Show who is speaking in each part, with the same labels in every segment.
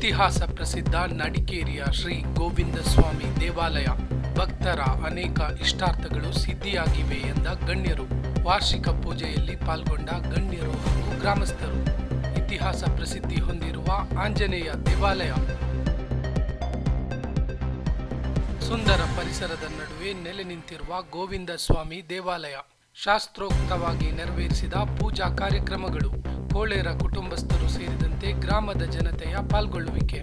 Speaker 1: ಇತಿಹಾಸ ಪ್ರಸಿದ್ಧ ನಡಿಕೇರಿಯ ಶ್ರೀ ಗೋವಿಂದ ಸ್ವಾಮಿ ದೇವಾಲಯ. ಭಕ್ತರ ಅನೇಕ ಇಷ್ಟಾರ್ಥಗಳು ಸಿದ್ಧಿಯಾಗಿವೆ ಎಂದ ಗಣ್ಯರು. ವಾರ್ಷಿಕ ಪೂಜೆಯಲ್ಲಿ ಪಾಲ್ಗೊಂಡ ಗಣ್ಯರು ಹಾಗೂ ಗ್ರಾಮಸ್ಥರು. ಇತಿಹಾಸ ಪ್ರಸಿದ್ಧಿ ಹೊಂದಿರುವ ಆಂಜನೇಯ ದೇವಾಲಯ. ಸುಂದರ ಪರಿಸರದ ನಡುವೆ ನೆಲೆ ನಿಂತಿರುವ ಗೋವಿಂದ ಸ್ವಾಮಿ ದೇವಾಲಯ. ಶಾಸ್ತ್ರೋಕ್ತವಾಗಿ ನೆರವೇರಿಸಿದ ಪೂಜಾ ಕಾರ್ಯಕ್ರಮಗಳು. ಕೋಳೇರ ಕುಟುಂಬಸ್ಥರು ಸೇರಿದಂತೆ ಗ್ರಾಮದ ಜನತೆಯ ಪಾಲ್ಗೊಳ್ಳುವಿಕೆ.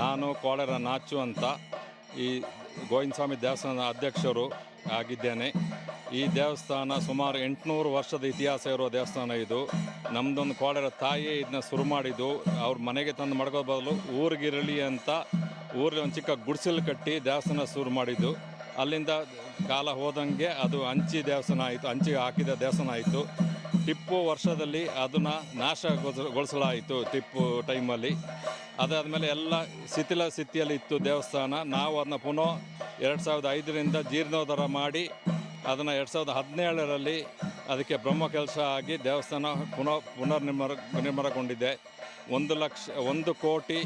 Speaker 2: ನಾನು ಕೋಳರ ನಾಚು ಅಂತ ಈ ಗೋವಿಂದ ಸ್ವಾಮಿ ದೇವಸ್ಥಾನದ ಅಧ್ಯಕ್ಷರು ಆಗಿದ್ದೇನೆ. ಈ ದೇವಸ್ಥಾನ ಸುಮಾರು ಎಂಟುನೂರು ವರ್ಷದ ಇತಿಹಾಸ ಇರುವ ದೇವಸ್ಥಾನ ಇದು. ನಮ್ಮದೊಂದು ಕೋಳರ ತಾಯಿ ಇದನ್ನ ಶುರು ಮಾಡಿದ್ದು. ಅವ್ರ ಮನೆಗೆ ತಂದು ಮಡ್ಕೋ ಬದಲು ಊರಿಗಿರಲಿ ಅಂತ ಊರಲ್ಲಿ ಒಂದು ಚಿಕ್ಕ ಗುಡಿಸಲು ಕಟ್ಟಿ ದೇವಸ್ಥಾನ ಶುರು ಮಾಡಿದ್ದು. ಅಲ್ಲಿಂದ ಕಾಲ ಹೋದಂಗೆ ಅದು ಹಂಚಿ ದೇವಸ್ಥಾನ ಆಯಿತು, ಹಂಚಿ ಹಾಕಿದ ದೇವಸ್ಥಾನ ಆಯಿತು. ಟಿಪ್ಪು ವರ್ಷದಲ್ಲಿ ಅದನ್ನು ನಾಶಗೊಳಿಸಲಾಯಿತು ಟಿಪ್ಪು ಟೈಮಲ್ಲಿ. ಅದಾದಮೇಲೆ ಎಲ್ಲ ಶಿಥಿಲ ಸ್ಥಿತಿಯಲ್ಲಿ ಇತ್ತು ದೇವಸ್ಥಾನ. ನಾವು ಅದನ್ನ ಪುನಃ ಎರಡು ಸಾವಿರದ ಐದರಿಂದ ಜೀರ್ಣೋದ್ಧಾರ ಮಾಡಿ ಅದನ್ನು ಎರಡು ಸಾವಿರದ ಹದಿನೇಳರಲ್ಲಿ ಅದಕ್ಕೆ ಬ್ರಹ್ಮ ಕೆಲಸ ಆಗಿ ದೇವಸ್ಥಾನ ಪುನಃ ಪುನರ್ ನಿರ್ಮಾಣ ನಿರ್ಮಾಣಗೊಂಡಿದೆ. ಒಂದು ಲಕ್ಷ, ಒಂದು ಕೋಟಿ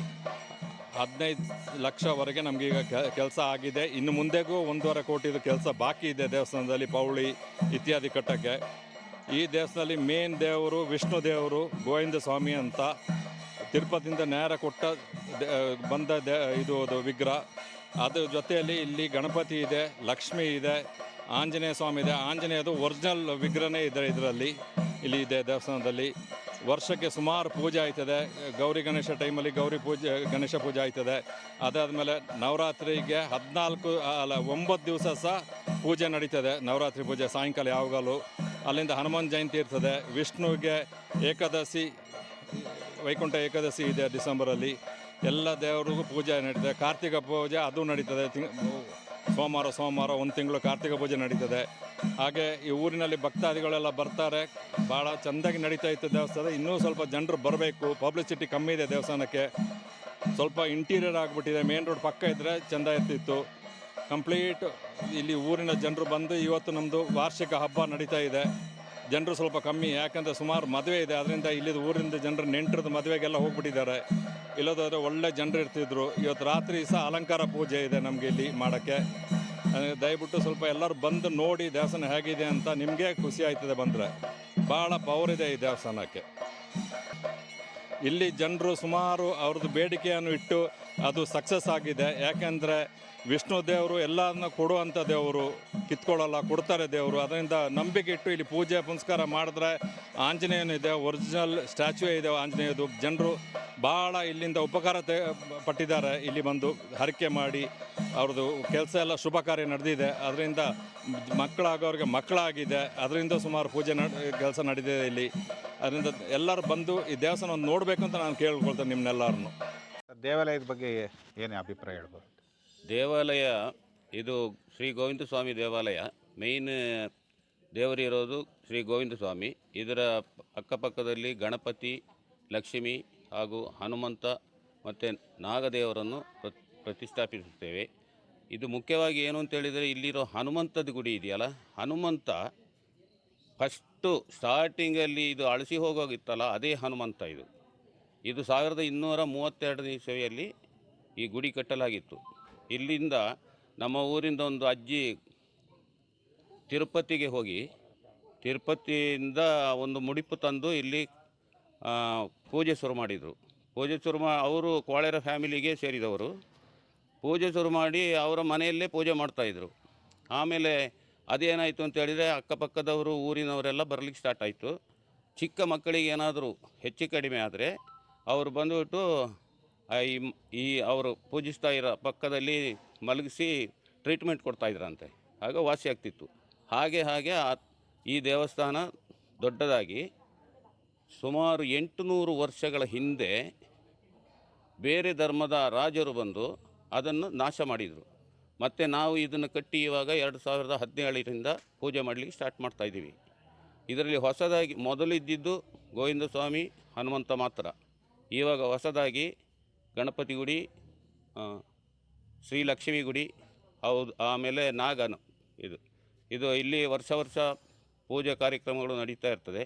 Speaker 2: ಹದಿನೈದು ಲಕ್ಷವರೆಗೆ ಈಗ ಕೆಲಸ ಆಗಿದೆ. ಇನ್ನು ಮುಂದೆಗೂ ಒಂದೂವರೆ ಕೋಟಿದು ಕೆಲಸ ಬಾಕಿ ಇದೆ ದೇವಸ್ಥಾನದಲ್ಲಿ, ಪೌಳಿ ಇತ್ಯಾದಿ ಕಟ್ಟಕ್ಕೆ. ಈ ದೇವಸ್ಥಾನದಲ್ಲಿ ಮೇನ್ ದೇವರು ವಿಷ್ಣು ದೇವರು, ಗೋವಿಂದ ಸ್ವಾಮಿ ಅಂತ ತಿರುಪತಿಯಿಂದ ನೇರ ಕೊಟ್ಟ ಬಂದ ದೇ, ಇದು ಅದು ವಿಗ್ರಹ. ಅದ್ರ ಜೊತೆಯಲ್ಲಿ ಇಲ್ಲಿ ಗಣಪತಿ ಇದೆ, ಲಕ್ಷ್ಮಿ ಇದೆ, ಆಂಜನೇಯ ಸ್ವಾಮಿ ಇದೆ. ಆಂಜನೇಯದು ಒರಿಜಿನಲ್ ವಿಗ್ರಹನೇ ಇದೆ ಇದರಲ್ಲಿ. ಇಲ್ಲಿ ಇದೆ ದೇವಸ್ಥಾನದಲ್ಲಿ. ವರ್ಷಕ್ಕೆ ಸುಮಾರು ಪೂಜೆ ಆಯ್ತದೆ. ಗೌರಿ ಗಣೇಶ ಟೈಮಲ್ಲಿ ಗೌರಿ ಪೂಜೆ, ಗಣೇಶ ಪೂಜೆ ಆಯ್ತದೆ. ಅದಾದಮೇಲೆ ನವರಾತ್ರಿಗೆ ಹದಿನಾಲ್ಕು, ಅಲ್ಲ ಒಂಬತ್ತು ದಿವಸ ಸಹ ಪೂಜೆ ನಡೀತದೆ. ನವರಾತ್ರಿ ಪೂಜೆ ಸಾಯಂಕಾಲ ಯಾವಾಗಲೂ. ಅಲ್ಲಿಂದ ಹನುಮಾನ್ ಜಯಂತಿ ಇರ್ತದೆ. ವಿಷ್ಣುವಿಗೆ ಏಕಾದಶಿ, ವೈಕುಂಠ ಏಕಾದಶಿ ಇದೆ ಡಿಸೆಂಬರಲ್ಲಿ ಎಲ್ಲ ದೇವರಿಗೂ ಪೂಜೆ ನಡೀತದೆ. ಕಾರ್ತಿಕ ಪೂಜೆ ಅದು ನಡೀತದೆ. ಸೋಮವಾರ ಸೋಮವಾರ ಒಂದು ತಿಂಗಳು ಕಾರ್ತಿಕ ಪೂಜೆ ನಡೀತದೆ. ಹಾಗೆ ಈ ಊರಿನಲ್ಲಿ ಭಕ್ತಾದಿಗಳೆಲ್ಲ ಬರ್ತಾರೆ. ಭಾಳ ಚೆಂದಾಗಿ ನಡೀತಾ ಇತ್ತು ದೇವಸ್ಥಾನ. ಇನ್ನೂ ಸ್ವಲ್ಪ ಜನರು ಬರಬೇಕು. ಪಬ್ಲಿಸಿಟಿ ಕಮ್ಮಿ ಇದೆ ದೇವಸ್ಥಾನಕ್ಕೆ. ಸ್ವಲ್ಪ ಇಂಟೀರಿಯರ್ ಆಗಿಬಿಟ್ಟಿದೆ. ಮೇನ್ ರೋಡ್ ಪಕ್ಕ ಇದ್ದರೆ ಚೆಂದ ಇರ್ತಿತ್ತು. ಕಂಪ್ಲೀಟ್ ಇಲ್ಲಿ ಊರಿನ ಜನರು ಬಂದು ಇವತ್ತು ನಮ್ಮದು ವಾರ್ಷಿಕ ಹಬ್ಬ ನಡೀತಾ ಇದೆ. ಜನರು ಸ್ವಲ್ಪ ಕಮ್ಮಿ. ಯಾಕಂದರೆ ಸುಮಾರು ಮದುವೆ ಇದೆ. ಅದರಿಂದ ಇಲ್ಲಿದ ಊರಿಂದ ಜನರು ನೆಂಟರದ್ದು ಮದುವೆಗೆಲ್ಲ ಹೋಗ್ಬಿಟ್ಟಿದ್ದಾರೆ. ಇಲ್ಲದಾದರೆ ಒಳ್ಳೆ ಜನರು ಇರ್ತಿದ್ರು. ಇವತ್ತು ರಾತ್ರಿ ಸಹ ಅಲಂಕಾರ ಪೂಜೆ ಇದೆ ನಮಗೆ ಇಲ್ಲಿ ಮಾಡೋಕ್ಕೆ. ದಯವಿಟ್ಟು ಸ್ವಲ್ಪ ಎಲ್ಲರೂ ಬಂದು ನೋಡಿ ದೇವಸ್ಥಾನ ಹೇಗಿದೆ ಅಂತ ನಿಮಗೆ ಖುಷಿ ಆಯ್ತದೆ ಬಂದರೆ. ಭಾಳ ಪವರ್ ಇದೆ ಈ ದೇವಸ್ಥಾನಕ್ಕೆ. ಇಲ್ಲಿ ಜನರು ಸುಮಾರು ಅವ್ರದ್ದು ಬೇಡಿಕೆಯನ್ನು ಇಟ್ಟು ಅದು ಸಕ್ಸಸ್ ಆಗಿದೆ. ಯಾಕೆಂದರೆ ವಿಷ್ಣು ದೇವರು ಎಲ್ಲದನ್ನ ಕೊಡುವಂಥ ದೇವರು, ಕಿತ್ಕೊಳ್ಳಲ್ಲ, ಕೊಡ್ತಾರೆ ದೇವರು. ಅದರಿಂದ ನಂಬಿಕೆ ಇಟ್ಟು ಇಲ್ಲಿ ಪೂಜೆ ಪುನಸ್ಕಾರ ಮಾಡಿದ್ರೆ ಆಂಜನೇಯನ ಇದೆ ಒರಿಜಿನಲ್ ಸ್ಟ್ಯಾಚ್ಯೂ ಇದೆ ಆಂಜನೇಯದು. ಜನರು ಭಾಳ ಇಲ್ಲಿಂದ ಉಪಕಾರ ತೆ, ಪಟ್ಟಿದ್ದಾರೆ. ಇಲ್ಲಿ ಬಂದು ಹರಕೆ ಮಾಡಿ ಅವ್ರದ್ದು ಕೆಲಸ ಎಲ್ಲ ಶುಭ ಕಾರ್ಯ ನಡೆದಿದೆ. ಅದರಿಂದ ಮಕ್ಕಳಾಗೋರಿಗೆ ಮಕ್ಕಳಾಗಿದೆ. ಅದರಿಂದ ಸುಮಾರು ಪೂಜೆ ನಡ್, ಕೆಲಸ ನಡೆದಿದೆ ಇಲ್ಲಿ. ಅದರಿಂದ ಎಲ್ಲರೂ ಬಂದು ಈ ದೇವಸ್ಥಾನ ನೋಡಬೇಕು ಅಂತ ನಾನು ಕೇಳ್ಕೊಳ್ತೇನೆ ನಿಮ್ಮನ್ನೆಲ್ಲರನ್ನು
Speaker 3: ದೇವಾಲಯದ ಬಗ್ಗೆ ಏನೇ ಅಭಿಪ್ರಾಯ ಹೇಳ್ಬೋದು?
Speaker 4: ದೇವಾಲಯ, ಇದು ಶ್ರೀ ಗೋವಿಂದ ಸ್ವಾಮಿ ದೇವಾಲಯ. ಮೇಯ್ನ್ ದೇವರಿರೋದು ಶ್ರೀ ಗೋವಿಂದ ಸ್ವಾಮಿ. ಇದರ ಅಕ್ಕಪಕ್ಕದಲ್ಲಿ ಗಣಪತಿ, ಲಕ್ಷ್ಮಿ ಹಾಗೂ ಹನುಮಂತ ಮತ್ತು ನಾಗದೇವರನ್ನು ಪ್ರ- ಪ್ರತಿಷ್ಠಾಪಿಸುತ್ತೇವೆ. ಇದು ಮುಖ್ಯವಾಗಿ ಏನು ಅಂತೇಳಿದರೆ ಇಲ್ಲಿರೋ ಹನುಮಂತದ ಗುಡಿ ಇದೆಯಲ್ಲ? ಹನುಮಂತ ಫಸ್ಟು ಸ್ಟಾರ್ಟಿಂಗಲ್ಲಿ ಇದು ಅಳಿಸಿ ಹೋಗೋಗಿತ್ತಲ್ಲ, ಅದೇ ಹನುಮಂತ ಇದು. ಇದು ಸಾವಿರದ ಇನ್ನೂರ ಮೂವತ್ತೆರಡನೇ ಈ ಗುಡಿ ಕಟ್ಟಲಾಗಿತ್ತು. ಇಲ್ಲಿಂದ ನಮ್ಮ ಊರಿಂದ ಒಂದು ಅಜ್ಜಿ ತಿರುಪತಿಗೆ ಹೋಗಿ, ತಿರುಪತಿಯಿಂದ ಒಂದು ಮುಡಿಪು ತಂದು ಇಲ್ಲಿ ಪೂಜೆ ಶುರು ಮಾಡಿದರು. ಪೂಜೆ ಶುರು ಮಾ, ಅವರು ಕೋಳೆರ ಫ್ಯಾಮಿಲಿಗೆ ಸೇರಿದವರು. ಪೂಜೆ ಶುರು ಮಾಡಿ ಅವರ ಮನೆಯಲ್ಲೇ ಪೂಜೆ ಮಾಡ್ತಾಯಿದ್ರು ಆಮೇಲೆ ಅದೇನಾಯಿತು ಅಂತ ಹೇಳಿದರೆ ಅಕ್ಕಪಕ್ಕದವರು ಊರಿನವರೆಲ್ಲ ಬರಲಿಕ್ಕೆ ಸ್ಟಾರ್ಟ್ ಆಯಿತು. ಚಿಕ್ಕ ಮಕ್ಕಳಿಗೆ ಏನಾದರೂ ಹೆಚ್ಚು ಕಡಿಮೆ ಆದರೆ ಅವರು ಬಂದುಬಿಟ್ಟು ಈ ಈ ಅವರು ಪೂಜಿಸ್ತಾ ಇರೋ ಪಕ್ಕದಲ್ಲಿ ಮಲಗಿಸಿ ಟ್ರೀಟ್ಮೆಂಟ್ ಕೊಡ್ತಾ ಕೊಡ್ತಾಯಿದ್ರಂತೆ ಆಗ ವಾಸಿ ಆಗ್ತಿತ್ತು. ಹಾಗೆ ಹಾಗೆ ಆ ಈ ದೇವಸ್ಥಾನ ದೊಡ್ಡದಾಗಿ ಸುಮಾರು ಎಂಟುನೂರು ವರ್ಷಗಳ ಹಿಂದೆ ಬೇರೆ ಧರ್ಮದ ರಾಜರು ಬಂದು ಅದನ್ನು ನಾಶ ಮಾಡಿದರು. ಮತ್ತು ನಾವು ಇದನ್ನು ಕಟ್ಟಿ ಇವಾಗ ಎರಡು ಸಾವಿರದ ಹದಿನೇಳರಿಂದ ಪೂಜೆ ಮಾಡಲಿಕ್ಕೆ ಸ್ಟಾರ್ಟ್ ಮಾಡ್ತಾ ಇದ್ದೀವಿ. ಇದರಲ್ಲಿ ಹೊಸದಾಗಿ ಮೊದಲಿದ್ದಿದ್ದು ಗೋವಿಂದ ಸ್ವಾಮಿ ಹನುಮಂತ ಮಾತ್ರ. ಇವಾಗ ಹೊಸದಾಗಿ ಗಣಪತಿ ಗುಡಿ ಶ್ರೀಲಕ್ಷ್ಮಿ ಗುಡಿ ಹೌದು, ಆಮೇಲೆ ನಾಗನ ಇದು. ಇದು ಇಲ್ಲಿ ವರ್ಷ ವರ್ಷ ಪೂಜಾ ಕಾರ್ಯಕ್ರಮಗಳು ನಡೀತಾ ಇರ್ತದೆ.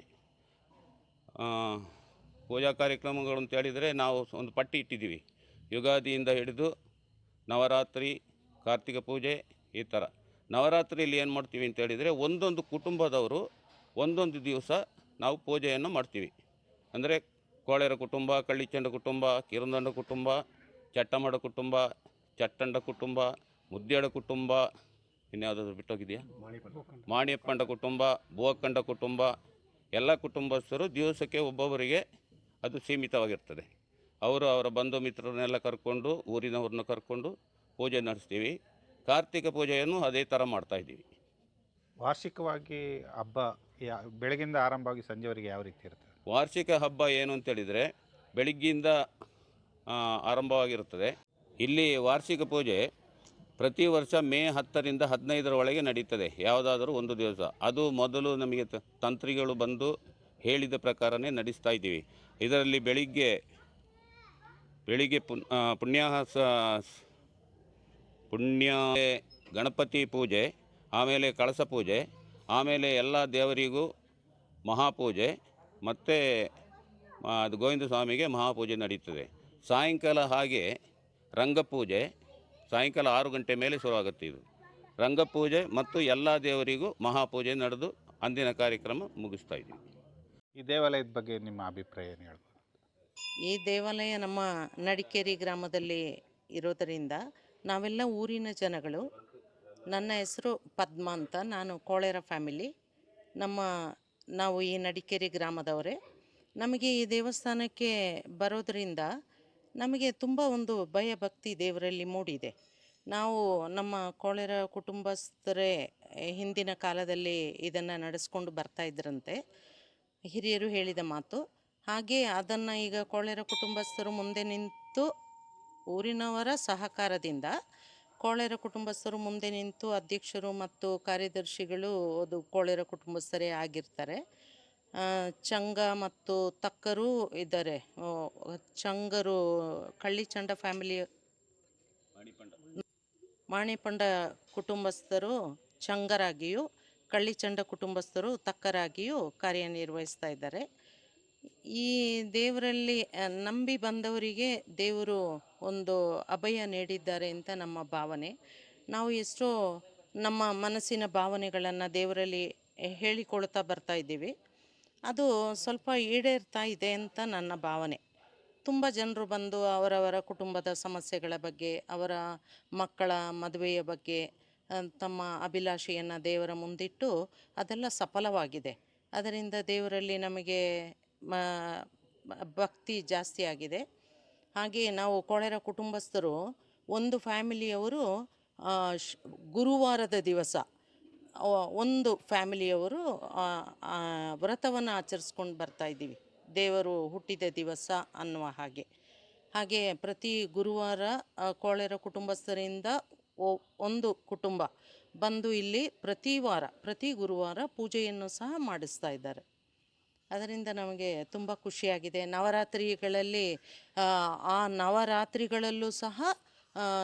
Speaker 4: ಪೂಜಾ ಕಾರ್ಯಕ್ರಮಗಳು ಅಂತ ಹೇಳಿದರೆ ನಾವು ಒಂದು ಪಟ್ಟಿ ಇಟ್ಟಿದ್ದೀವಿ. ಯುಗಾದಿಯಿಂದ ಹಿಡಿದು ನವರಾತ್ರಿ, ಕಾರ್ತಿಕ ಪೂಜೆ ಈ ಥರ. ನವರಾತ್ರಿಯಲ್ಲಿ ಏನು ಮಾಡ್ತೀವಿ ಅಂತ ಹೇಳಿದರೆ ಒಂದೊಂದು ಕುಟುಂಬದವರು ಒಂದೊಂದು ದಿವಸ ನಾವು ಪೂಜೆಯನ್ನು ಮಾಡ್ತೀವಿ. ಅಂದರೆ ಕೋಳೆರ ಕುಟುಂಬ, ಕಳ್ಳಿಚಂಡ ಕುಟುಂಬ, ಕಿರುದಂಡ ಕುಟುಂಬ ಚಟ್ಟಮಡ ಕುಟುಂಬ, ಚಟ್ಟಂಡ ಕುಟುಂಬ, ಮುದ್ದೇಡ ಕುಟುಂಬ, ಇನ್ಯಾವುದಾದ್ರು ಬಿಟ್ಟೋಗಿದೆಯಾ? ಮಾಣಿಯಪ್ಪಂಡ ಕುಟುಂಬ ಭೂವಕ್ಕಂಡ ಕುಟುಂಬ, ಎಲ್ಲ ಕುಟುಂಬಸ್ಥರು ದಿವಸಕ್ಕೆ ಒಬ್ಬೊಬ್ಬರಿಗೆ ಅದು ಸೀಮಿತವಾಗಿರ್ತದೆ. ಅವರು ಅವರ ಬಂಧು ಮಿತ್ರರನ್ನೆಲ್ಲ ಕರ್ಕೊಂಡು, ಊರಿನವ್ರನ್ನ ಕರ್ಕೊಂಡು ಪೂಜೆ ನಡೆಸ್ತೀವಿ. ಕಾರ್ತಿಕ ಪೂಜೆಯನ್ನು ಅದೇ ಥರ ಮಾಡ್ತಾಯಿದ್ದೀವಿ
Speaker 3: ವಾರ್ಷಿಕವಾಗಿ ಹಬ್ಬ ಯಾ, ಬೆಳಗಿಂದ ಆರಂಭವಾಗಿ ಸಂಜೆವರೆಗೆ ಯಾವ ರೀತಿ ಇರ್ತದೆ
Speaker 4: ವಾರ್ಷಿಕ ಹಬ್ಬ ಏನು ಅಂತೇಳಿದರೆ ಬೆಳಿಗ್ಗೆಯಿಂದ ಆರಂಭವಾಗಿರುತ್ತದೆ. ಇಲ್ಲಿ ವಾರ್ಷಿಕ ಪೂಜೆ ಪ್ರತಿ ವರ್ಷ ಮೇ ಹತ್ತರಿಂದ ಹದಿನೈದರ ಒಳಗೆ ನಡೀತದೆ, ಯಾವುದಾದರೂ ಒಂದು ದಿವಸ. ಅದು ಮೊದಲು ನಮಗೆ ತಂತ್ರಿಗಳು ಬಂದು ಹೇಳಿದ ಪ್ರಕಾರನೇ ನಡೆಸ್ತಾ ಇದ್ದೀವಿ. ಇದರಲ್ಲಿ ಬೆಳಿಗ್ಗೆ ಬೆಳಿಗ್ಗೆ ಪುಣ್ಯಾಹಾಸ, ಪುಣ್ಯ, ಗಣಪತಿ ಪೂಜೆ, ಆಮೇಲೆ ಕಳಸ ಪೂಜೆ, ಆಮೇಲೆ ಎಲ್ಲ ದೇವರಿಗೂ ಮಹಾಪೂಜೆ ಮತ್ತು ಅದು ಗೋವಿಂದ ಸ್ವಾಮಿಗೆ ಮಹಾಪೂಜೆ ನಡೀತದೆ. ಸಾಯಂಕಾಲ ಹಾಗೆ ರಂಗಪೂಜೆ ಸಾಯಂಕಾಲ ಆರು ಗಂಟೆ ಮೇಲೆ ಶುರುವಾಗುತ್ತೆ ಇದು. ರಂಗಪೂಜೆ ಮತ್ತು ಎಲ್ಲ ದೇವರಿಗೂ ಮಹಾಪೂಜೆ ನಡೆದು ಅಂದಿನ ಕಾರ್ಯಕ್ರಮ ಮುಗಿಸ್ತಾ ಇದ್ದೀವಿ.
Speaker 3: ಈ ದೇವಾಲಯದ ಬಗ್ಗೆ ನಿಮ್ಮ ಅಭಿಪ್ರಾಯ ಏನು ಹೇಳ್ಬೋದು?
Speaker 5: ಈ ದೇವಾಲಯ ನಮ್ಮ ನಡಿಕೇರಿ ಗ್ರಾಮದಲ್ಲಿ ಇರೋದರಿಂದ ನಾವೆಲ್ಲ ಊರಿನ ಜನಗಳು. ನನ್ನ ಹೆಸರು ಪದ್ಮ ಅಂತ ನಾನು ಕೋಳೇರ ಫ್ಯಾಮಿಲಿ. ನಮ್ಮ ನಾವು ಈ ನಡಿಕೇರಿ ಗ್ರಾಮದವರೇ, ನಮಗೆ ಈ ದೇವಸ್ಥಾನಕ್ಕೆ ಬರೋದರಿಂದ ನಮಗೆ ತುಂಬ ಒಂದು ಭಯ ಭಕ್ತಿ ದೇವರಲ್ಲಿ ಮೂಡಿದೆ. ನಾವು ನಮ್ಮ ಕೋಳೆರ ಕುಟುಂಬಸ್ಥರೇ ಹಿಂದಿನ ಕಾಲದಲ್ಲಿ ಇದನ್ನು ನಡೆಸ್ಕೊಂಡು ಬರ್ತಾ ಇದ್ರಂತೆ, ಹಿರಿಯರು ಹೇಳಿದ ಮಾತು. ಹಾಗೆ ಅದನ್ನು ಈಗ ಕೋಳೆರ ಕುಟುಂಬಸ್ಥರು ಮುಂದೆ ನಿಂತು ಊರಿನವರ ಸಹಕಾರದಿಂದ ಕೋಳೇರ ಕುಟುಂಬಸ್ಥರು ಮುಂದೆ ನಿಂತು ಅಧ್ಯಕ್ಷರು ಮತ್ತು ಕಾರ್ಯದರ್ಶಿಗಳು ಅದು ಕೋಳೇರ ಕುಟುಂಬಸ್ಥರೇ ಆಗಿರ್ತಾರೆ. ಚಂಗ ಮತ್ತು ತಕ್ಕರು ಇದ್ದಾರೆ. ಚಂಗರು ಕಳ್ಳಿಚಂಡ ಫ್ಯಾಮಿಲಿ ಮಾಣಿಪಂಡ ಕುಟುಂಬಸ್ಥರು ಚಂಗರಾಗಿಯೂ ಕಳ್ಳಿಚಂಡ ಕುಟುಂಬಸ್ಥರು ತಕ್ಕರಾಗಿಯೂ ಕಾರ್ಯನಿರ್ವಹಿಸ್ತಾ ಇದ್ದಾರೆ. ಈ ದೇವರಲ್ಲಿ ನಂಬಿ ಬಂದವರಿಗೆ ದೇವರು ಒಂದು ಅಭಯ ನೀಡಿದ್ದಾರೆ ಅಂತ ನಮ್ಮ ಭಾವನೆ. ನಾವು ಎಷ್ಟೋ ನಮ್ಮ ಮನಸ್ಸಿನ ಭಾವನೆಗಳನ್ನು ದೇವರಲ್ಲಿ ಹೇಳಿಕೊಳ್ತಾ ಬರ್ತಾ ಇದ್ದೀವಿ. ಅದು ಸ್ವಲ್ಪ ಈಡೇರ್ತಾ ಇದೆ ಅಂತ ನನ್ನ ಭಾವನೆ. ತುಂಬ ಜನರು ಬಂದು ಅವರವರ ಕುಟುಂಬದ ಸಮಸ್ಯೆಗಳ ಬಗ್ಗೆ, ಅವರ ಮಕ್ಕಳ ಮದುವೆಯ ಬಗ್ಗೆ ತಮ್ಮ ಅಭಿಲಾಷೆಯನ್ನು ದೇವರ ಮುಂದಿಟ್ಟು ಅದೆಲ್ಲ ಸಫಲವಾಗಿದೆ. ಅದರಿಂದ ದೇವರಲ್ಲಿ ನಮಗೆ ಭಕ್ತಿ ಜಾಸ್ತಿ ಆಗಿದೆ. ಹಾಗೆಯೇ ನಾವು ಕೊಳೆರ ಕುಟುಂಬಸ್ಥರು ಒಂದು ಫ್ಯಾಮಿಲಿಯವರು ಗುರುವಾರದ ದಿವಸ ಒಂದು ಫ್ಯಾಮಿಲಿಯವರು ವ್ರತವನ್ನು ಆಚರಿಸ್ಕೊಂಡು ಬರ್ತಾ ಇದ್ದೀವಿ. ದೇವರು ಹುಟ್ಟಿದ ದಿವಸ ಅನ್ನುವ ಹಾಗೆ. ಹಾಗೆ ಪ್ರತಿ ಗುರುವಾರ ಕೋಳೆರ ಕುಟುಂಬಸ್ಥರಿಂದ ಒಂದು ಕುಟುಂಬ ಬಂದು ಇಲ್ಲಿ ಪ್ರತಿ ವಾರ, ಪ್ರತಿ ಗುರುವಾರ ಪೂಜೆಯನ್ನು ಸಹ ಮಾಡಿಸ್ತಾ ಇದ್ದಾರೆ. ಅದರಿಂದ ನಮಗೆ ತುಂಬ ಖುಷಿಯಾಗಿದೆ. ನವರಾತ್ರಿಗಳಲ್ಲಿ ಆ, ನವರಾತ್ರಿಗಳಲ್ಲೂ ಸಹ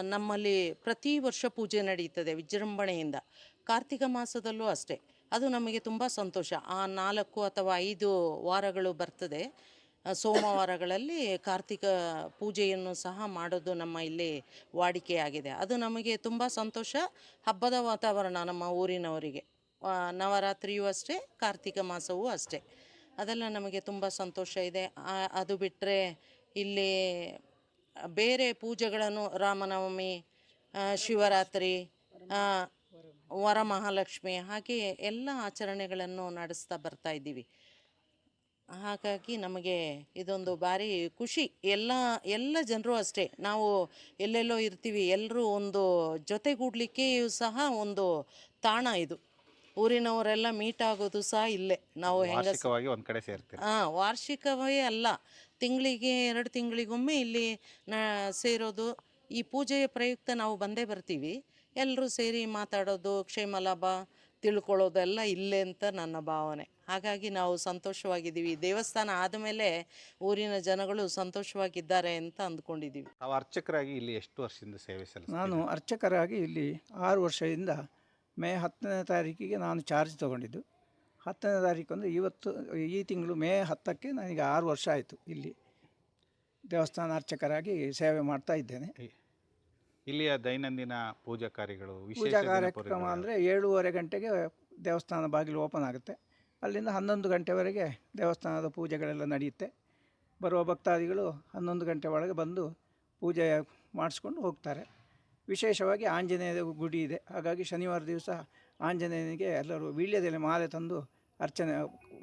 Speaker 5: ನಮ್ಮಲ್ಲಿ ಪ್ರತಿ ವರ್ಷ ಪೂಜೆ ನಡೆಯುತ್ತದೆ ವಿಜೃಂಭಣೆಯಿಂದ. ಕಾರ್ತಿಕ ಮಾಸದಲ್ಲೂ ಅಷ್ಟೇ. ಅದು ನಮಗೆ ತುಂಬ ಸಂತೋಷ. ಆ ನಾಲ್ಕು ಅಥವಾ ಐದು ವಾರಗಳು ಬರ್ತದೆ. ಸೋಮವಾರಗಳಲ್ಲಿ ಕಾರ್ತಿಕ ಪೂಜೆಯನ್ನು ಸಹ ಮಾಡೋದು ನಮ್ಮ ಇಲ್ಲಿ ವಾಡಿಕೆಯಾಗಿದೆ. ಅದು ನಮಗೆ ತುಂಬ ಸಂತೋಷ. ಹಬ್ಬದ ವಾತಾವರಣ ನಮ್ಮ ಊರಿನವರಿಗೆ. ನವರಾತ್ರಿಯೂ ಅಷ್ಟೇ ಕಾರ್ತಿಕ ಮಾಸವೂ ಅಷ್ಟೇ. ಅದೆಲ್ಲ ನಮಗೆ ತುಂಬ ಸಂತೋಷ ಇದೆ. ಅದು ಬಿಟ್ಟರೆ ಇಲ್ಲಿ ಬೇರೆ ಪೂಜೆಗಳನ್ನು ರಾಮನವಮಿ ಶಿವರಾತ್ರಿ ವರಮಹಾಲಕ್ಷ್ಮಿ ಹಾಗೆ ಎಲ್ಲ ಆಚರಣೆಗಳನ್ನು ನಡೆಸ್ತಾ ಬರ್ತಾ ಇದ್ದೀವಿ. ಹಾಗಾಗಿ ನಮಗೆ ಇದೊಂದು ಭಾರಿ ಖುಷಿ. ಎಲ್ಲ ಎಲ್ಲ ಜನರು ಅಷ್ಟೇ. ನಾವು ಎಲ್ಲೆಲ್ಲೋ ಇರ್ತೀವಿ, ಎಲ್ಲರೂ ಒಂದು ಜೊತೆಗೂಡ್ಲಿಕ್ಕೆಯೂ ಸಹ ಒಂದು ತಾಣ ಇದು. ಊರಿನವರೆಲ್ಲ ಮೀಟ್ ಆಗೋದು ಸಹ ಇಲ್ಲೇ. ನಾವು ಹೆಂಗಸವಾಗಿ
Speaker 3: ವಾರ್ಷಿಕವಾಗಿ ಒಂದು ಕಡೆ ಸೇರ್ತೀರಿ?
Speaker 5: ಹಾಂ ವಾರ್ಷಿಕವೇ ಅಲ್ಲ. ತಿಂಗಳಿಗೆ ಎರಡು ತಿಂಗಳಿಗೊಮ್ಮೆ ಇಲ್ಲಿ ನ ಸೇರೋದು. ಈ ಪೂಜೆಯ ಪ್ರಯುಕ್ತ ನಾವು ಬಂದೇ ಬರ್ತೀವಿ. ಎಲ್ಲರೂ ಸೇರಿ ಮಾತಾಡೋದು ಕ್ಷೇಮ ಲಾಭ ತಿಳ್ಕೊಳ್ಳೋದೆಲ್ಲ ಇಲ್ಲೇ ಅಂತ ನನ್ನ ಭಾವನೆ. ಹಾಗಾಗಿ ನಾವು ಸಂತೋಷವಾಗಿದ್ದೀವಿ. ದೇವಸ್ಥಾನ ಆದಮೇಲೆ ಊರಿನ ಜನಗಳು ಸಂತೋಷವಾಗಿದ್ದಾರೆ ಅಂತ ಅಂದ್ಕೊಂಡಿದ್ದೀವಿ.
Speaker 3: ತಾವು ಅರ್ಚಕರಾಗಿ ಇಲ್ಲಿ ಎಷ್ಟು ವರ್ಷದಿಂದ ಸೇವೆ ಸಲ್ಲಿಸ್ತೀರಿ
Speaker 6: ನಾನು ಅರ್ಚಕರಾಗಿ ಇಲ್ಲಿ ಆರು ವರ್ಷದಿಂದ ಮೇ ಹತ್ತನೇ ತಾರೀಕಿಗೆ ನಾನು ಚಾರ್ಜ್ ತೊಗೊಂಡಿದ್ದು. ಹತ್ತನೇ ತಾರೀಕು ಅಂದರೆ ಇವತ್ತು ಈ ತಿಂಗಳು ಮೇ ಹತ್ತಕ್ಕೆ ನನಗೆ ಆರು ವರ್ಷ ಆಯಿತು ಇಲ್ಲಿ ದೇವಸ್ಥಾನ ಅರ್ಚಕರಾಗಿ ಸೇವೆ ಮಾಡ್ತಾ ಇದ್ದೇನೆ.
Speaker 3: ಇಲ್ಲಿಯ ದೈನಂದಿನ ಪೂಜಾ ಕಾರ್ಯಗಳು
Speaker 6: ಪೂಜಾ ಕಾರ್ಯಕ್ರಮ. ಅಂದರೆ ಏಳೂವರೆ ಗಂಟೆಗೆ ದೇವಸ್ಥಾನ ಬಾಗಿಲು ಓಪನ್ ಆಗುತ್ತೆ. ಅಲ್ಲಿಂದ ಹನ್ನೊಂದು ಗಂಟೆವರೆಗೆ ದೇವಸ್ಥಾನದ ಪೂಜೆಗಳೆಲ್ಲ ನಡೆಯುತ್ತೆ. ಬರುವ ಭಕ್ತಾದಿಗಳು ಹನ್ನೊಂದು ಗಂಟೆ ಒಳಗೆ ಬಂದು ಪೂಜೆ ಮಾಡಿಸ್ಕೊಂಡು ಹೋಗ್ತಾರೆ. ವಿಶೇಷವಾಗಿ ಆಂಜನೇಯದ ಗುಡಿ ಇದೆ. ಹಾಗಾಗಿ ಶನಿವಾರ ದಿವಸ ಆಂಜನೇಯನಿಗೆ ಎಲ್ಲರೂ ವೀಳ್ಯದೆಲೆ ಮಾಲೆ ತಂದು ಅರ್ಚನೆ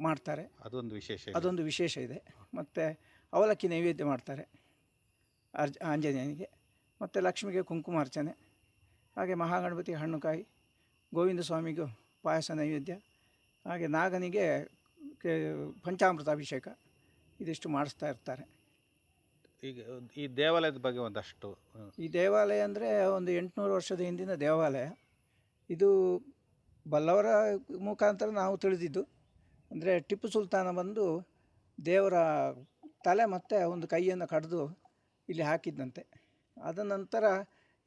Speaker 6: ಮಾಡ್ತಾರೆ.
Speaker 3: ಅದೊಂದು ವಿಶೇಷ ಇದೆ.
Speaker 6: ಅದೊಂದು ವಿಶೇಷ ಇದೆ. ಮತ್ತು ಅವಲಕ್ಕಿ ನೈವೇದ್ಯ ಮಾಡ್ತಾರೆ ಅರ್ಜ ಆಂಜನೇಯನಿಗೆ. ಮತ್ತು ಲಕ್ಷ್ಮಿಗೆ ಕುಂಕುಮ ಅರ್ಚನೆ. ಹಾಗೆ ಮಹಾಗಣಪತಿ ಹಣ್ಣುಕಾಯಿ ಗೋವಿಂದ ಸ್ವಾಮಿಗೂ ಪಾಯಸ ನೈವೇದ್ಯ. ಹಾಗೆ ನಾಗನಿಗೆ ಕೆ- ಪಂಚಾಮೃತ ಅಭಿಷೇಕ ಇದಿಷ್ಟು ಮಾಡಿಸ್ತಾ ಇರ್ತಾರೆ.
Speaker 3: ಈಗ ಈ ದೇವಾಲಯದ ಬಗ್ಗೆ ಒಂದಷ್ಟು
Speaker 6: ಈ ದೇವಾಲಯ ಅಂದರೆ ಒಂದು ಎಂಟುನೂರು ವರ್ಷದ ಹಿಂದಿನ ದೇವಾಲಯ. ಇದು ಬಲ್ಲವರ ಮುಖಾಂತರ ನಾವು ತಿಳಿದಿದ್ದು. ಅಂದರೆ ಟಿಪ್ಪು ಸುಲ್ತಾನ ಬಂದು ದೇವರ ತಲೆ ಮತ್ತು ಒಂದು ಕೈಯನ್ನು ಕಡಿದು ಇಲ್ಲಿ ಹಾಕಿದ್ದಂತೆ ಅದ ನಂತರ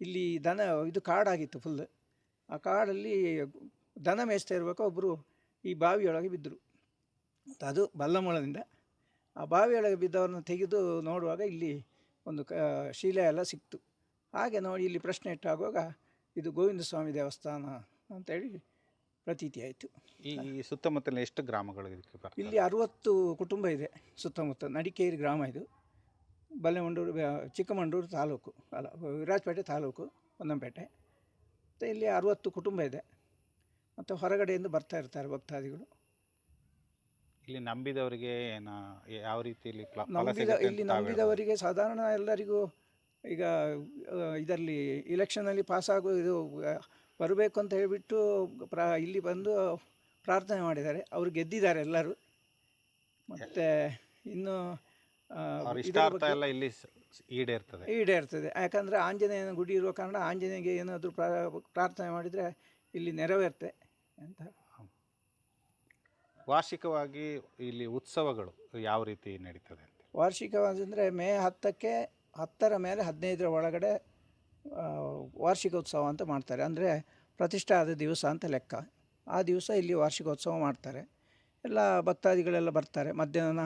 Speaker 6: ಇಲ್ಲಿ ದನ, ಇದು ಕಾಡಾಗಿತ್ತು ಫುಲ್ ಆ ಕಾಡಲ್ಲಿ ದನ ಮೇಯಿಸ್ತಾ ಇರಬೇಕು ಒಬ್ಬರು ಈ ಬಾವಿಯೊಳಗೆ ಬಿದ್ದರು. ಅದು ಬಲ್ಲಮೂಲದಿಂದ ಆ ಬಾವಿಯೊಳಗೆ ಬಿದ್ದವರನ್ನು ತೆಗೆದು ನೋಡುವಾಗ ಇಲ್ಲಿ ಒಂದು ಕ ಶಿಲೆ ಎಲ್ಲ ಸಿಕ್ತು. ಹಾಗೆ ನೋಡಿ ಇಲ್ಲಿ ಪ್ರಶ್ನೆ ಇಟ್ಟಾಗುವಾಗ ಇದು ಗೋವಿಂದ ಸ್ವಾಮಿ ದೇವಸ್ಥಾನ ಅಂತೇಳಿ ಪ್ರತೀತಿ ಆಯಿತು.
Speaker 3: ಈ ಸುತ್ತಮುತ್ತಲಿನ ಎಷ್ಟು ಗ್ರಾಮಗಳು?
Speaker 6: ಇಲ್ಲಿ ಅರುವತ್ತು ಕುಟುಂಬ ಇದೆ ಸುತ್ತಮುತ್ತ ನಡಿಕೇರಿ ಗ್ರಾಮ ಇದು. ಬಲ್ಲೆಮಂಡೂರು ಚಿಕ್ಕಮಂಡೂರು ತಾಲೂಕು ಅಲ್ಲ ವಿರಾಜಪೇಟೆ ತಾಲೂಕು ಹೊನ್ನಂಪೇಟೆ. ಮತ್ತು ಇಲ್ಲಿ ಅರುವತ್ತು ಕುಟುಂಬ ಇದೆ. ಮತ್ತು ಹೊರಗಡೆಯಿಂದ ಬರ್ತಾ ಇರ್ತಾರೆ ಭಕ್ತಾದಿಗಳು.
Speaker 3: ಇಲ್ಲಿ ನಂಬಿದವರಿಗೆ ಏನ ಯಾವ ರೀತಿಯಲ್ಲಿ ಪ್ಲ- ಫಲ
Speaker 6: ನಂಬಿದ
Speaker 3: ಸಿಗುತ್ತೆ
Speaker 6: ಇಲ್ಲಿ
Speaker 3: ಅಂತ ತಾವು ಹೇಳ್ಬೋದು.
Speaker 6: ನಂಬಿದವರಿಗೆ ಸಾಧಾರಣ ಎಲ್ಲರಿಗೂ ಈಗ ಇದರಲ್ಲಿ ಇಲೆಕ್ಷನಲ್ಲಿ ಪಾಸಾಗೋ ಇದು ಆ, ಬರಬೇಕು ಅಂತ ಹೇಳಿಬಿಟ್ಟು ಪ್ರಾ ಇಲ್ಲಿ ಬಂದು ಪ್ರಾರ್ಥನೆ ಮಾಡಿದ್ದಾರೆ. ಅವರು ಗೆದ್ದಿದ್ದಾರೆ ಎಲ್ಲರೂ. ಮತ್ತು ಇನ್ನು ಆ,
Speaker 3: ಅವ್ರ
Speaker 6: ಇದರ
Speaker 3: ಇಷ್ಟಾರ್ಥ
Speaker 6: ಬಗ್ಗೆ
Speaker 3: ಎಲ್ಲ ಇಲ್ಲಿ ಸ- ಸ- ಈಡೇರ್ತದೆ.
Speaker 6: ಈಡೇರ್ತದೆ. ಯಾಕಂದರೆ ಆಂಜನೇಯನ ಗುಡಿ ಇರುವ ಕಾರಣ ಆಂಜನೇಯಗೆ ಏನಾದರೂ ಪ್ರಾರ್ಥನೆ ಮಾಡಿದರೆ ಇಲ್ಲಿ ನೆರವೇರುತ್ತೆ ಅಂತ.
Speaker 3: ವಾರ್ಷಿಕವಾಗಿ ಇಲ್ಲಿ ಉತ್ಸವಗಳು ಯಾವ ರೀತಿ ನಡೀತದೆ ಅಂತ?
Speaker 6: ವಾರ್ಷಿಕವಾದಂದರೆ ಮೇ ಹತ್ತಕ್ಕೆ ಹತ್ತರ ಮೇಲೆ ಹದಿನೈದರ ಒಳಗಡೆ ಆ, ವಾರ್ಷಿಕೋತ್ಸವ ಅಂತ ಮಾಡ್ತಾರೆ. ಅಂದರೆ ಪ್ರತಿಷ್ಠೆ ಆದ ದಿವಸ ಅಂತ ಲೆಕ್ಕ. ಆ ದಿವಸ ಇಲ್ಲಿ ವಾರ್ಷಿಕೋತ್ಸವ ಮಾಡ್ತಾರೆ. ಎಲ್ಲ ಭಕ್ತಾದಿಗಳೆಲ್ಲ ಬರ್ತಾರೆ. ಮಧ್ಯಾಹ್ನ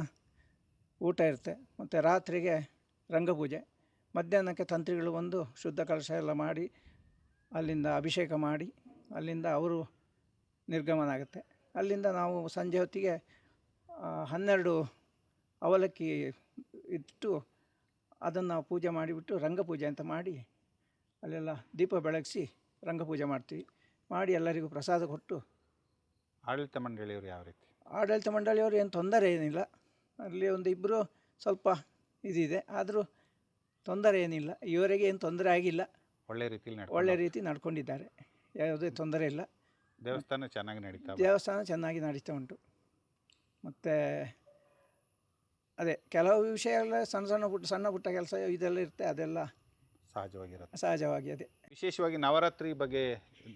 Speaker 6: ಊಟ ಇರುತ್ತೆ. ಮತ್ತು ರಾತ್ರಿಗೆ ರಂಗಪೂಜೆ. ಮಧ್ಯಾಹ್ನಕ್ಕೆ ತಂತ್ರಿಗಳು ಬಂದು ಶುದ್ಧ ಕಲಶ ಎಲ್ಲ ಮಾಡಿ ಅಲ್ಲಿಂದ ಅಭಿಷೇಕ ಮಾಡಿ ಅಲ್ಲಿಂದ ಅವರು ನಿರ್ಗಮನ ಆಗುತ್ತೆ. ಅಲ್ಲಿಂದ ನಾವು ಸಂಜೆ ಹೊತ್ತಿಗೆ ಹನ್ನೆರಡು ಅವಲಕ್ಕಿ ಇಟ್ಟು ಅದನ್ನು ಪೂಜೆ ಮಾಡಿಬಿಟ್ಟು ರಂಗಪೂಜೆ ಅಂತ ಮಾಡಿ ಅಲ್ಲೆಲ್ಲ ದೀಪ ಬೆಳಗಿಸಿ ರಂಗಪೂಜೆ ಮಾಡ್ತೀವಿ. ಮಾಡಿ ಎಲ್ಲರಿಗೂ ಪ್ರಸಾದ ಕೊಟ್ಟು
Speaker 3: ಆಡಳಿತ ಮಂಡಳಿಯವರು ಯಾವ ರೀತಿ?
Speaker 6: ಆಡಳಿತ ಮಂಡಳಿಯವರು ಏನು ತೊಂದರೆ ಏನಿಲ್ಲ. ಅಲ್ಲಿ ಒಂದು ಇಬ್ಬರು ಸ್ವಲ್ಪ ಇದಿದೆ. ಆದರೂ ತೊಂದರೆ ಏನಿಲ್ಲ. ಇವರಿಗೆ ಏನು ತೊಂದರೆ ಆಗಿಲ್ಲ.
Speaker 3: ಒಳ್ಳೆ ರೀತಿಯಲ್ಲಿ
Speaker 6: ಒಳ್ಳೆ ರೀತಿ ನಡ್ಕೊಂಡಿದ್ದಾರೆ. ಯಾವುದೇ ತೊಂದರೆ ಇಲ್ಲ.
Speaker 3: ದೇವಸ್ಥಾನ ಚೆನ್ನಾಗಿ ನಡೀತಾ.
Speaker 6: ದೇವಸ್ಥಾನ ಚೆನ್ನಾಗಿ ನಡೀತಾ ಉಂಟು. ಮತ್ತು ಅದೇ ಕೆಲವು ವಿಷಯಗಳ ಸಣ್ಣ ಸಣ್ಣ ಪುಟ್ಟ ಸಣ್ಣ ಪುಟ್ಟ ಕೆಲಸ ಇದೆಲ್ಲ ಇರುತ್ತೆ ಅದೆಲ್ಲ
Speaker 3: ಸಹಜವಾಗಿರುತ್ತೆ.
Speaker 6: ಸಹಜವಾಗಿ ಅದೇ.
Speaker 3: ವಿಶೇಷವಾಗಿ ನವರಾತ್ರಿ ಬಗ್ಗೆ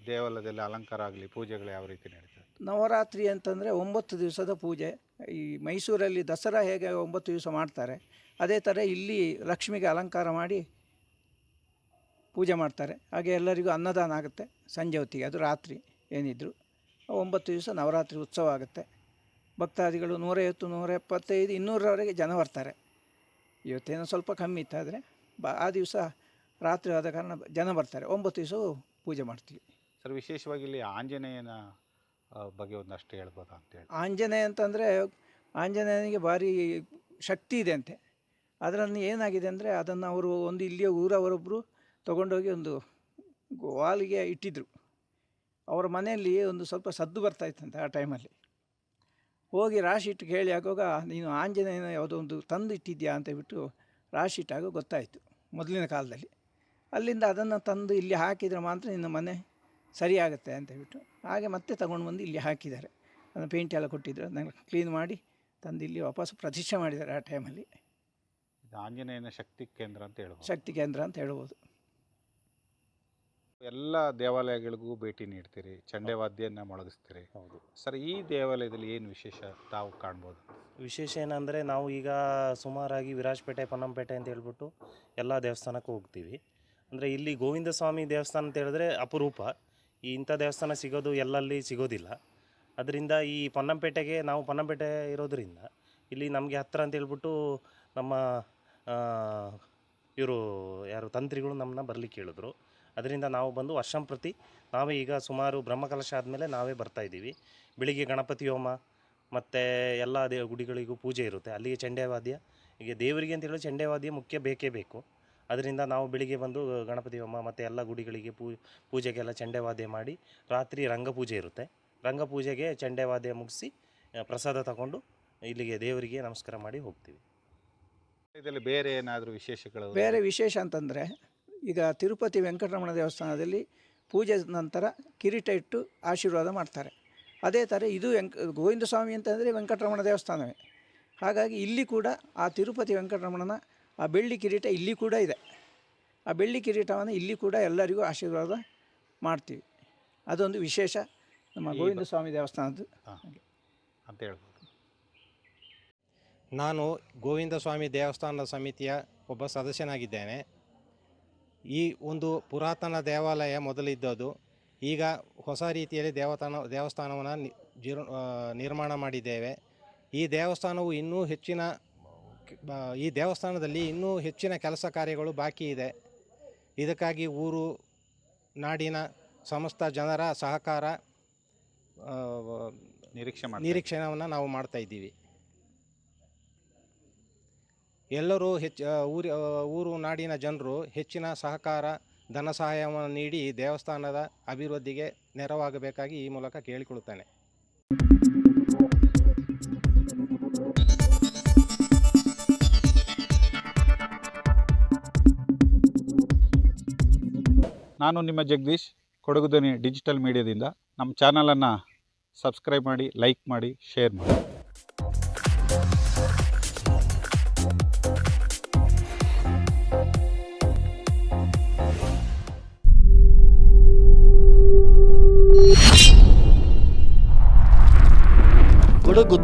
Speaker 3: ದೇವಾಲಯದಲ್ಲಿ ಅಲಂಕಾರ ಆಗಲಿ ಪೂಜೆಗಳು ಯಾವ ರೀತಿ ನಡೀತದೆ?
Speaker 6: ನವರಾತ್ರಿ ಅಂತಂದರೆ ಒಂಬತ್ತು ದಿವಸದ ಪೂಜೆ. ಈ ಮೈಸೂರಲ್ಲಿ ದಸರಾ ಹೇಗೆ ಒಂಬತ್ತು ದಿವಸ ಮಾಡ್ತಾರೆ ಅದೇ ಥರ ಇಲ್ಲಿ ಲಕ್ಷ್ಮಿಗೆ ಅಲಂಕಾರ ಮಾಡಿ ಪೂಜೆ ಮಾಡ್ತಾರೆ. ಹಾಗೆ ಎಲ್ಲರಿಗೂ ಅನ್ನದಾನ ಆಗುತ್ತೆ ಸಂಜೆ ಹೊತ್ತಿಗೆ ಅದು ರಾತ್ರಿ. ಏನಿದ್ರು. ಒಂಬತ್ತು ದಿವಸ ನವರಾತ್ರಿ ಉತ್ಸವ ಆಗುತ್ತೆ. ಭಕ್ತಾದಿಗಳು ನೂರೈವತ್ತು ನೂರ ಎಪ್ಪತ್ತೈದು ಇನ್ನೂರವರೆಗೆ ಜನ ಬರ್ತಾರೆ. ಇವತ್ತೇನೋ ಸ್ವಲ್ಪ ಕಮ್ಮಿ ಇತ್ತಾದರೆ ಆದರೆ ಬ ಆ ದಿವಸ ರಾತ್ರಿ ಆದ ಕಾರಣ ಜನ ಬರ್ತಾರೆ. ಒಂಬತ್ತು ದಿವಸ ಪೂಜೆ ಮಾಡ್ತೀವಿ.
Speaker 3: ಸರ್ ವಿಶೇಷವಾಗಿ ಇಲ್ಲಿ ಆಂಜನೇಯನ ಬಗ್ಗೆ ಒಂದಷ್ಟು ಹೇಳ್ಬೋದಾ ಅಂತೇಳಿ
Speaker 6: ಆಂಜನೇಯ ಅಂತಂದರೆ ಆಂಜನೇಯನಿಗೆ ಭಾರಿ ಶಕ್ತಿ ಇದೆ ಅಂತೆ. ಅದರಲ್ಲಿ ಏನಾಗಿದೆ ಅಂದರೆ ಅದನ್ನು ಅವರು ಒಂದು ಇಲ್ಲಿಯ ಊರವರೊಬ್ಬರು ತೊಗೊಂಡೋಗಿ ಒಂದು ವಾಲಿಗೆ ಇಟ್ಟಿದ್ದರು ಅವರ ಮನೆಯಲ್ಲಿ ಒಂದು ಸ್ವಲ್ಪ ಸದ್ದು ಬರ್ತಾಯಿತ್ತಂತೆ ಆ ಟೈಮಲ್ಲಿ ಹೋಗಿ ರಾಶಿ ಇಟ್ಟು ಕೇಳಿ ಆಗುವಾಗ ನೀನು ಆಂಜನೇಯನ ಯಾವುದೋ ಒಂದು ತಂದು ಇಟ್ಟಿದ್ಯಾ ಅಂತ ಹೇಳ್ಬಿಟ್ಟು ರಾಶಿ ಇಟ್ಟಾಗ ಗೊತ್ತಾಯಿತು ಮೊದಲಿನ ಕಾಲದಲ್ಲಿ. ಅಲ್ಲಿಂದ ಅದನ್ನು ತಂದು ಇಲ್ಲಿ ಹಾಕಿದರೆ ಮಾತ್ರ ನಿನ್ನ ಮನೆ ಸರಿಯಾಗುತ್ತೆ ಅಂತ ಹೇಳ್ಬಿಟ್ಟು. ಹಾಗೆ ಮತ್ತೆ ತಗೊಂಡು ಬಂದು ಇಲ್ಲಿ ಹಾಕಿದ್ದಾರೆ. ಅದನ್ನು ಪೇಂಟ್ ಎಲ್ಲ ಕೊಟ್ಟಿದ್ದರು ಅದನ್ನು ಕ್ಲೀನ್ ಮಾಡಿ ತಂದು ಇಲ್ಲಿ ವಾಪಸ್ ಪ್ರತಿಷ್ಠೆ ಮಾಡಿದ್ದಾರೆ ಆ ಟೈಮಲ್ಲಿ
Speaker 3: ಇದು ಆಂಜನೇಯನ ಶಕ್ತಿ ಕೇಂದ್ರ ಅಂತ ಹೇಳ್ಬೋದು.
Speaker 6: ಶಕ್ತಿ ಕೇಂದ್ರ ಅಂತ ಹೇಳ್ಬೋದು.
Speaker 3: ಎಲ್ಲ ದೇವಾಲಯಗಳಿಗೂ ಭೇಟಿ ನೀಡ್ತೀರಿ ಚಂಡೆ ವಾದ್ಯನ ಮೊಳಗಿಸ್ತೀರಿ.
Speaker 7: ಹೌದು.
Speaker 3: ಸರ್ ಈ ದೇವಾಲಯದಲ್ಲಿ ಏನು ವಿಶೇಷ ತಾವು ಕಾಣ್ಬೋದು?
Speaker 7: ವಿಶೇಷ ಏನಂದರೆ ನಾವು ಈಗ ಸುಮಾರಾಗಿ ವಿರಾಜಪೇಟೆ ಪೊನ್ನಂಪೇಟೆ ಅಂತ ಹೇಳ್ಬಿಟ್ಟು ಎಲ್ಲ ದೇವಸ್ಥಾನಕ್ಕೂ ಹೋಗ್ತೀವಿ. ಅಂದರೆ ಇಲ್ಲಿ ಗೋವಿಂದ ಸ್ವಾಮಿ ದೇವಸ್ಥಾನ ಅಂತ ಹೇಳಿದ್ರೆ ಅಪರೂಪ. ಈ ಇಂಥ ದೇವಸ್ಥಾನ ಸಿಗೋದು ಎಲ್ಲಲ್ಲಿ ಸಿಗೋದಿಲ್ಲ. ಅದರಿಂದ ಈ ಪೊನ್ನಂಪೇಟೆಗೆ ನಾವು ಪೊನ್ನಂಪೇಟೆ ಇರೋದರಿಂದ ಇಲ್ಲಿ ನಮಗೆ ಹತ್ತಿರ ಅಂತ ಹೇಳ್ಬಿಟ್ಟು ನಮ್ಮ ಇವರು ಯಾರು ತಂತ್ರಿಗಳು ನಮ್ಮನ್ನ ಬರಲಿಕ್ಕೆ ಹೇಳಿದ್ರು. ಅದರಿಂದ ನಾವು ಬಂದು ವರ್ಷಂಪ್ರತಿ ನಾವೇ ಈಗ ಸುಮಾರು ಬ್ರಹ್ಮಕಲಶ ಆದಮೇಲೆ ನಾವೇ ಬರ್ತಾ ಇದ್ದೀವಿ. ಬೆಳಿಗ್ಗೆ ಗಣಪತಿ ಹೋಮ ಮತ್ತು ಎಲ್ಲ ದೇ ಗುಡಿಗಳಿಗೂ ಪೂಜೆ ಇರುತ್ತೆ. ಅಲ್ಲಿಗೆ ಚಂಡೆವಾದ್ಯ ಈಗ ದೇವರಿಗೆ ಅಂತ ಹೇಳಿದ್ರೆ ಚಂಡೆವಾದ್ಯ ಮುಖ್ಯ ಬೇಕೇ ಬೇಕು. ಅದರಿಂದ ನಾವು ಬೆಳಿಗ್ಗೆ ಬಂದು ಗಣಪತಿ ಹೋಮ ಮತ್ತು ಎಲ್ಲ ಗುಡಿಗಳಿಗೆ ಪೂ ಪೂಜೆಗೆಲ್ಲ ಚಂಡೆವಾದ್ಯ ಮಾಡಿ ರಾತ್ರಿ ರಂಗಪೂಜೆ ಇರುತ್ತೆ. ರಂಗಪೂಜೆಗೆ ಚಂಡೆವಾದ್ಯ ಮುಗಿಸಿ ಪ್ರಸಾದ ತಗೊಂಡು ಇಲ್ಲಿಗೆ ದೇವರಿಗೆ ನಮಸ್ಕಾರ ಮಾಡಿ ಹೋಗ್ತೀವಿ.
Speaker 3: ಇದರಲ್ಲಿ ಬೇರೆ ಏನಾದರೂ ವಿಶೇಷಗಳು?
Speaker 6: ಬೇರೆ ವಿಶೇಷ ಅಂತಂದರೆ ಈಗ ತಿರುಪತಿ ವೆಂಕಟರಮಣ ದೇವಸ್ಥಾನದಲ್ಲಿ ಪೂಜೆ ನಂತರ ಕಿರೀಟ ಇಟ್ಟು ಆಶೀರ್ವಾದ ಮಾಡ್ತಾರೆ. ಅದೇ ಥರ ಇದು ವೆಂಕ ಗೋವಿಂದ ಸ್ವಾಮಿ ಅಂತಂದರೆ ವೆಂಕಟರಮಣ ದೇವಸ್ಥಾನವೇ. ಹಾಗಾಗಿ ಇಲ್ಲಿ ಕೂಡ ಆ ತಿರುಪತಿ ವೆಂಕಟರಮಣನ ಆ ಬೆಳ್ಳಿ ಕಿರೀಟ ಇಲ್ಲಿ ಕೂಡ ಇದೆ. ಆ ಬೆಳ್ಳಿ ಕಿರೀಟವನ್ನು ಇಲ್ಲಿ ಕೂಡ ಎಲ್ಲರಿಗೂ ಆಶೀರ್ವಾದ ಮಾಡ್ತೀವಿ. ಅದೊಂದು ವಿಶೇಷ ನಮ್ಮ ಗೋವಿಂದ ಸ್ವಾಮಿ ದೇವಸ್ಥಾನದ್ದು.
Speaker 3: ಅಂತ ಹೇಳ್ಬೋದು.
Speaker 8: ನಾನು ಗೋವಿಂದ ಸ್ವಾಮಿ ದೇವಸ್ಥಾನದ ಸಮಿತಿಯ ಒಬ್ಬ ಸದಸ್ಯನಾಗಿದ್ದೇನೆ. ಈ ಒಂದು ಪುರಾತನ ದೇವಾಲಯ ಮೊದಲಿದ್ದದು ಈಗ ಹೊಸ ರೀತಿಯಲ್ಲಿ ದೇವತಾನ ದೇವಸ್ಥಾನವನ್ನು ನಿ- ಜೀರ್ಣ ನಿರ್ಮಾಣ ಮಾಡಿದ್ದೇವೆ. ಈ ದೇವಸ್ಥಾನವು ಇನ್ನೂ ಹೆಚ್ಚಿನ ಈ ದೇವಸ್ಥಾನದಲ್ಲಿ ಇನ್ನೂ ಹೆಚ್ಚಿನ ಕೆಲಸ ಕಾರ್ಯಗಳು ಬಾಕಿ ಇದೆ. ಇದಕ್ಕಾಗಿ ಊರು ನಾಡಿನ ಸಮಸ್ತ ಜನರ ಸಹಕಾರ
Speaker 3: ನಿರೀಕ್ಷೆ
Speaker 8: ನಿರೀಕ್ಷಣವನ್ನು ನಾವು ಮಾಡ್ತಾ ಇದ್ದೀವಿ. ಎಲ್ಲರೂ ಹೆಚ್ಚು ಊರಿ ಊರು ನಾಡಿನ ಜನರು ಹೆಚ್ಚಿನ ಸಹಕಾರ, ಧನ ಸಹಾಯವನ್ನು ನೀಡಿ ದೇವಸ್ಥಾನದ ಅಭಿವೃದ್ಧಿಗೆ ನೆರವಾಗಬೇಕಾಗಿ ಈ ಮೂಲಕ ಕೇಳಿಕೊಳ್ಳುತ್ತೇನೆ.
Speaker 3: ನಾನು ನಿಮ್ಮ ಜಗದೀಶ್ ಕೊಡಗು ಧ್ವನಿ ಡಿಜಿಟಲ್ ಮೀಡಿಯಾದಿಂದ. ನಮ್ಮ ಚಾನಲನ್ನು ಸಬ್ಸ್ಕ್ರೈಬ್ ಮಾಡಿ, ಲೈಕ್ ಮಾಡಿ, ಶೇರ್ ಮಾಡಿ.